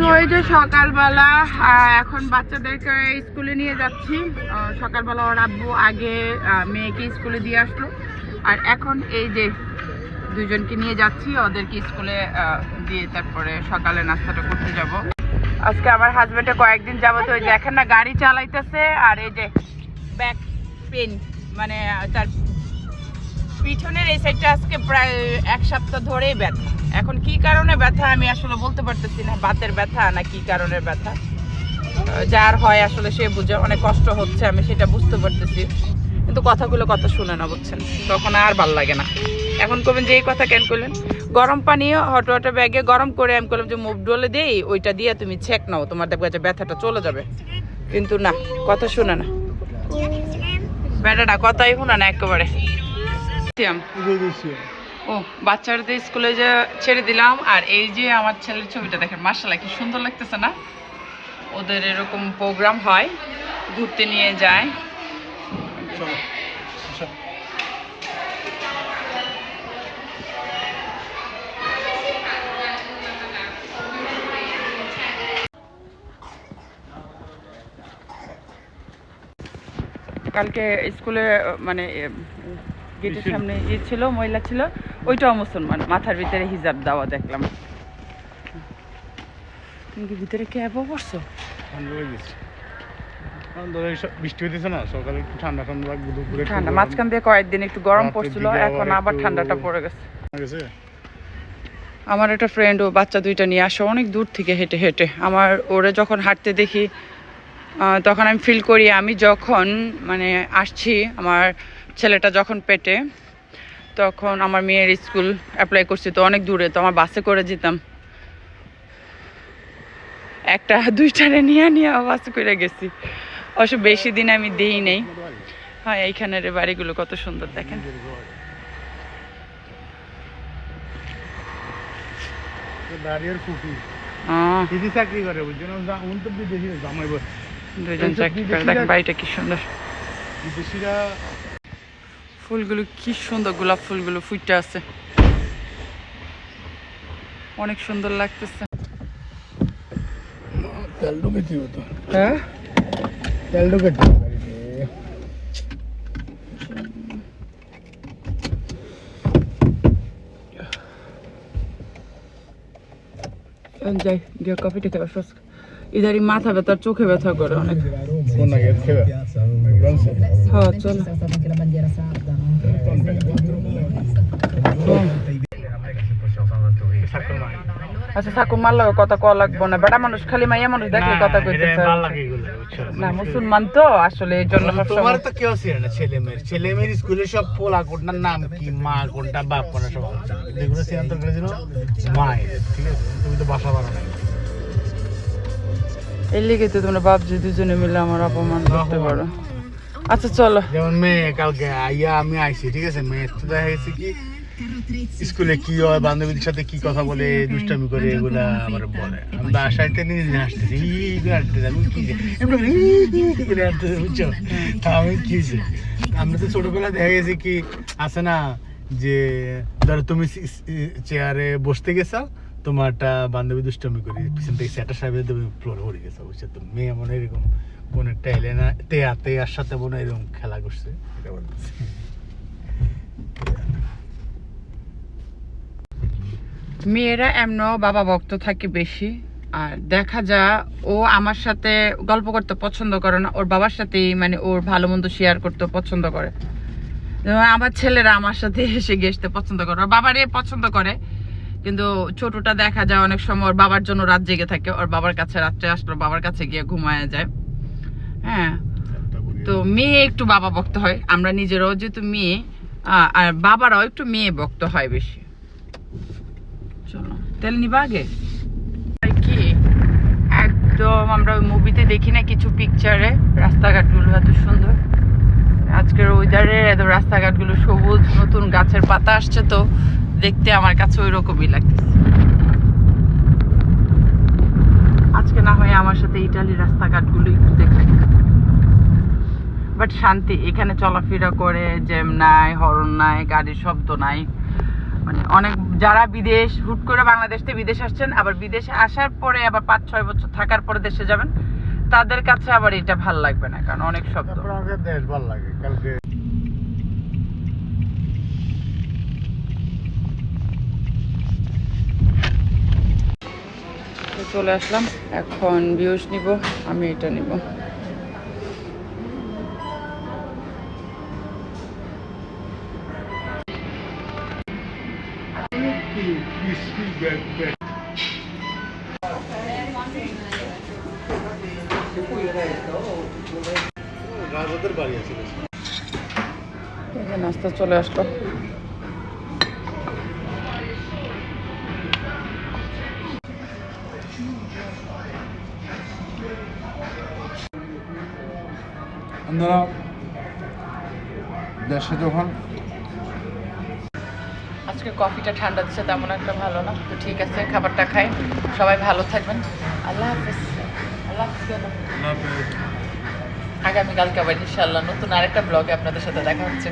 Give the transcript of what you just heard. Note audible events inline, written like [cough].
তো এই যে সকালবেলা এখন বাচ্চাদেরকে স্কুলে নিয়ে যাচ্ছি। সকালবেলা ওর আব্বু আগে মেয়েকে স্কুলে দিয়ে আসলো। আর এখন এই যে দুজনকে নিয়ে যাচ্ছি, ওদেরকে স্কুলে দিয়ে তারপরে সকালে নাস্তাটা করতে যাব। আজকে আমার হাজবেন্ডে কয়েকদিন যাবত ওই দেখেন না, গাড়ি চালাইতেছে আর এই যে ব্যাক পেন মানে তার পিছনের এই সাইডটা আজকে প্রায় এক সপ্তাহ ধরেই ব্যথা। এখন কি কারণে ব্যথা আমি আসলে বলতে পারতেছি না বাতের ব্যথা না কি কারণে ব্যথা? যার হয় আসলে সে বুঝে অনেক কষ্ট হচ্ছে আমি সেটা বুঝতে পারতেছি। কিন্তু কথাগুলো কথা শুনে না বুঝছেন? তখন আর ভালো লাগে না। এখন কবেন যে এই কথা কেন করলেন গরম পানি হট ওয়াটার ব্যাগে গরম করে আমি করলাম যে মুভ ডলে দেই ওইটা দিয়ে তুমি ছেক নাও তোমার দেখবে যে ব্যথাটা চলে যাবে। কিন্তু না কথা শুনে না। ব্যাটাটা কথাই শোনা না একেবারে। ও বাচ্চাদের স্কুলে যে ছেড়ে দিলাম আর এই যে আমার ছেলের ছবিটা দেখেন মার্শাল্লাহ কি সুন্দর লাগতেছে না? ওদের এরকম প্রোগ্রাম হয় ঘুরতে নিয়ে যায়। কালকে স্কুলে মানে গেটের সামনে ইয়ে ছিল মহিলা ছিল। ওইটাও মুসলমান মাথার ভিতরে হিজাব দেওয়া দেখলাম। তুমি কি ভিতরে ক্যাবও পড়ছো? ঠান্ডা লেগেছে কারণ ধরো এই সব বৃষ্টি হইতেছে না সকালে একটু ঠান্ডা ঠান্ডা লাগবে দুপুরে ঠান্ডা মাঝখান দিয়ে কয়েকদিন একটু গরম পড়ছিল এখন আবার আবার ঠান্ডাটা পড়ে গেছে। গেছে আমার একটা ফ্রেন্ড ও বাচ্চা দুইটা নিয়ে আসে অনেক দূর থেকে হেঁটে হেঁটে। আমার ওরা যখন হাঁটতে দেখি তখন আমি ফিল করি আমি যখন মানে আসছি আমার ছেলেটা যখন পেটে তখন আমার মেয়ের স্কুল অ্যাপ্লাই করছি তো অনেক দূরে তো আমার বাসে করে যেতাম। একটা দুইটারে নিয়ে নিয়ে বাসে করে গেছি। অবশ্য বেশি দিন আমি দিই নেই। হ্যাঁ এইখানের বাড়িগুলো কত সুন্দর দেখেন। দিদি চাকরি করে চাকরি দেখেন বাড়িটা কি সুন্দর। বিদেশিরা ফুলগুলো কি সুন্দর গোলাপ ফুলগুলো ফুটে আছে। অনেক সুন্দর লাগতেছে। হ্যাঁ? যাই গিয়ে কফিটা খাবে ফার্স্ট ইদারি মাথা ব্যথা চোখে ব্যথা করে অনেক। হ্যাঁ চলো। আচ্ছা মার লাগে কথা কওয়া লাগবো না। বেটা মানুষ খালি মাইয়া মানুষ দেখলে কথা কইতে না মুসলমান তো আসলে এই জন্য তোমার তো কেউ ছিল না ছেলে মেয়ের ছেলে মেয়ের স্কুলে সব পোলা কোনটার নাম কি মা কোনটা বাপ কোনটা সব যেগুলো সিদ্ধান্ত করেছিল? মায়ের ঠিক আছে? তুমি তো বাসা বাড়ো না এই লিগে তো তোমরা দুজনে মিলে আমার অপমান করতে পারো। আচ্ছা চলো। যেমন মেয়ে কালকে আইয়া আমি আইছি ঠিক আছে? মেয়ে তো দেখা গেছে কি স্কুলে কি হয় সাথে কি কথা বলে দুষ্টামি করে এগুলা আমার বলে আমি বাসাইতে করে হাঁটতেছি আমি কি তা আমরা তো ছোটবেলা দেখা কি আছে না যে ধরো তুমি চেয়ারে বসতে গেছো তোমার একটা বান্ধবী দুষ্টমি করি পিছন থেকে সেটা সাহেবের তুমি ফ্লোরে পড়ে গেছো বুঝছ তো মেয়ে মনে এরকম কোন একটা এলে না তেয়া তেয়ার সাথে মনে এরকম খেলা করছে এটা বলতেছি মেয়েরা এমন বাবা ভক্ত থাকে বেশি, আর দেখা যা, ও আমার সাথে গল্প করতে পছন্দ করে না, ওর বাবার সাথেই মানে ওর ভালো মন্দ শেয়ার করতে পছন্দ করে। আমার ছেলেরা আমার সাথে [laughs] এসে গেসতে পছন্দ করে, ওর বাবারে পছন্দ করে, কিন্তু ছোটটা দেখা যায় অনেক সময় ওর বাবার জন্য রাত জেগে থাকে, ওর বাবার কাছে রাত্রে আসলো বাবার কাছে গিয়ে ঘুমায় যায়। হ্যাঁ তো মেয়ে একটু বাবা ভক্ত হয়, আমরা নিজেরাও যেহেতু মেয়ে আর বাবারাও একটু মেয়ে ভক্ত হয় বেশি। চলো। তেল নিবা আগে? কি? একদম আমরা ওই মুভিতে দেখি না কিছু পিকচারে রাস্তাঘাটগুলো এত সুন্দর। আজকের ওয়েদারে এত রাস্তাঘাটগুলো সবুজ, নতুন গাছের পাতা আসছে তো দেখতে আমার কাছে ওই রকমই লাগতেছে। আজকে না হয় আমার সাথে ইটালির রাস্তাঘাটগুলো একটু দেখি বাট শান্তি, এখানে চলাফেরা করে জ্যাম নাই হরন নাই, গাড়ির শব্দ নাই। মানে অনেক যারা বিদেশ হুট করে বাংলাদেশ থেকে বিদেশ আসছেন আবার বিদেশে আসার পরে আবার পাঁচ ছয় বছর থাকার পরে দেশে যাবেন তাদের কাছে আবার এটা ভালো লাগবে না কারণ অনেক শব্দ। দেশ ভালো লাগে কালকে চলে আসলাম এখন ভিউজ নিব আমি এটা নিব। বাড়ি আছে এই নাস্তা চলে আসলো। আপনারা দেশে যখন আজকে কফিটা ঠান্ডা দিচ্ছে তেমন একটা ভালো না। তো ঠিক আছে খাবারটা খাই। সবাই ভালো থাকবেন। আল্লাহ হাফেজ। আল্লাহ হাফেজ আগামীকালকে আবার ইনশাল্লাহ নতুন আরেকটা ব্লগে আপনাদের সাথে দেখা হচ্ছে।